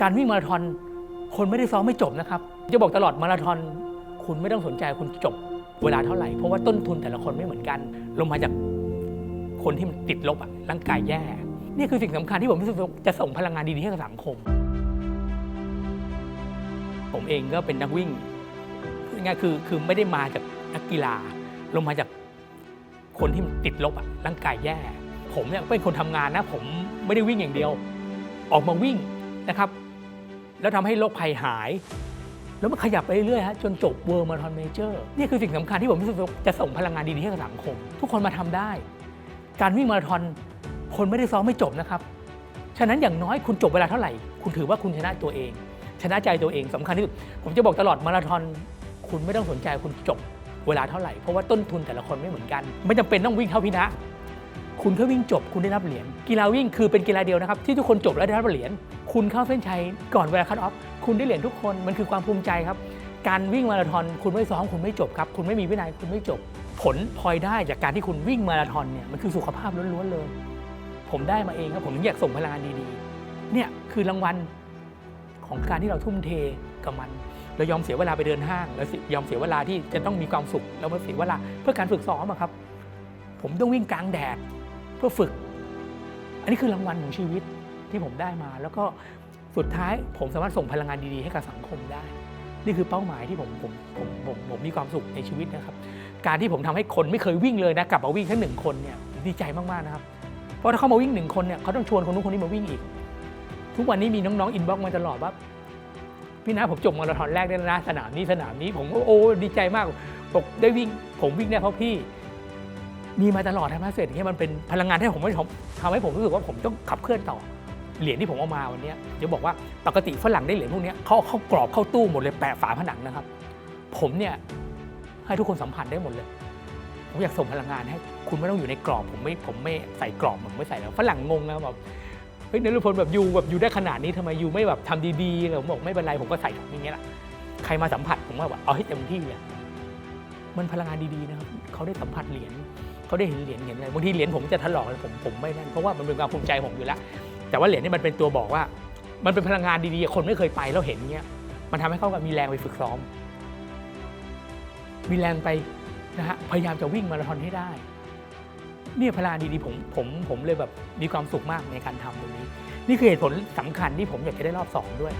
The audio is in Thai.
การวิ่งมาราธอนคนไม่ได้ซ้อมไม่จบนะครับ จะบอกตลอดมาราธอนคุณไม่ต้องสนใจคุณจบเวลาเท่าไหร่ เพราะว่าต้นทุนแต่ละคนไม่เหมือนกัน ลงมาจากคนที่มันติดลบอะร่างกายแย่ นี่คือสิ่งสำคัญที่ผมรู้สึกจะส่งพลังงานดีๆให้กับสังคม ผมเองก็เป็นนักวิ่งพูดง่ายคือคือไม่ได้มาจากนักกีฬา ลงมาจากคนที่มันติดลบอะร่างกายแย่ ผมเนี่ยเป็นคนทำงานนะ ผมไม่ได้วิ่งอย่างเดียว ออกมาวิ่งนะครับ แล้วทำให้โรคภัยหาย แล้วมันขยับไปเรื่อยฮะจนจบเวิร์มาราธอนเมเจอร์นี่คือสิ่งสำคัญที่ผมรู้สึกจะส่งพลังงานดีๆให้กับสังคม ทุกคนมาทำได้ การวิ่งมาราธอนคนไม่ได้ซ้อมไม่จบนะครับ ฉะนั้นอย่างน้อยคุณจบเวลาเท่าไหร่ คุณถือว่าคุณชนะตัวเอง ชนะใจตัวเองสำคัญที่สุดผมจะบอกตลอดมาราธอนคุณไม่ต้องสนใจคุณจบเวลาเท่าไหร่เพราะว่าต้นทุนแต่ละคนไม่เหมือนกัน ไม่จำเป็นต้องวิ่งเท่าพี่นะ คุณแค่วิ่งจบคุณได้รับเหรียญกีฬาวิ่งคือเป็นกีฬาเดียวนะครับที่ทุกคนจบแล้วได้รับเหรียญคุณเข้าเส้นชัยก่อนเวลาคัตออฟคุณได้เหรียญทุกคนมันคือความภูมิใจครับ การวิ่งมาราธอนคุณไม่ซ้อมคุณไม่จบครับคุณไม่มีวินัยคุณไม่จบ ผลพลอยได้จากการที่คุณวิ่งมาราธอนเนี่ยมันคือสุขภาพล้วนๆเลย ผมได้มาเองครับผมถึงอยากส่งพลังงานดีๆเนี่ยคือรางวัลของการที่เราทุ่มเทกับมันเรายอมเสียเวลาไปเดินห้างเรายอมเสียเวลาที่จะต้องมีความสุขแล้วมาเสียเวลาเพื่อการฝึกซ้อมครับ ผมต้องวิ่งกลางแดด พื่อฝึก อันนี้คือรางวัลของชีวิตที่ผมได้มา แล้วก็สุดท้ายผมสามารถส่งพลังงานดีๆ ให้กับสังคมได้ นี่คือเป้าหมายที่ผมผมผมผมผมมีความสุขในชีวิตนะครับ การที่ผมทำให้คนไม่เคยวิ่งเลยนะกลับมาวิ่งแค่หนึ่งคนเนี่ยดีใจมากๆนะครับ เพราะถ้าเขามาวิ่งหนึ่งคนเนี่ยเขาต้องชวนคนนู้นคนนี้มาวิ่งอีก ทุกวันนี้มีน้องๆอินบ็อกซ์มาตลอดว่าพี่นะผมจบมาราธอนแรกได้แล้วนะสนามนี้สนามนี้ผมก็โอ้ดีใจมากบอกได้วิ่ง ผมวิ่งได้เพราะพี่ มีมาตลอดทำให้เสร็จอย่างเงี้ยมันเป็นพลังงานที่ผมไม่ทำให้ผมรู้สึกว่าผมต้องขับเคลื่อนต่อ เหรียญที่ผมเอามาวันเนี้ยจะบอกว่าปกติฝรั่งได้เหรียญพวกนี้เขาเข้ากรอบเข้าตู้หมดเลยแปะฝาผนังนะครับ ผมเนี่ยให้ทุกคนสัมผัสได้หมดเลย ผมอยากส่งพลังงานให้คุณไม่ต้องอยู่ในกรอบผมไม่ผมไม่ใส่กรอบผมไม่ใส่แล้วฝรั่งงงนะแบบเฮ้ยนรุพลแบบอยู่แบบอยู่ได้ขนาดนี้ทำไมอยู่ไม่แบบทำดีๆเลยผมบอกไม่เป็นไรผมก็ใส่อย่างเงี้ยแหละใครมาสัมผัสผมว่าแบบเอาให้เต็มที่เลย มันพลังงานดีๆนะครับเขาได้สัมผัสเหรียญเขาได้เห็นเหรียญเห็นอะไรบางทีเหรียญผมจะถลอกเลยผมผมไม่นั่นเพราะว่ามันเป็นความภูมิใจผมอยู่แล้ว แต่ว่าเหรียญนี่มันเป็นตัวบอกว่า มันเป็นพลังงานดีๆคนไม่เคยไปแล้วเห็นเงี้ยมันทำให้เขาแบบมีแรงไปฝึกซ้อม มีแรงไปนะฮะพยายามจะวิ่งมาราธอนให้ได้เนี่ยพลังดีๆผมผมผมเลยแบบมีความสุขมากในการทำตรงนี้ นี่คือเหตุผลสำคัญที่ผมอยากจะได้รอบสองด้วย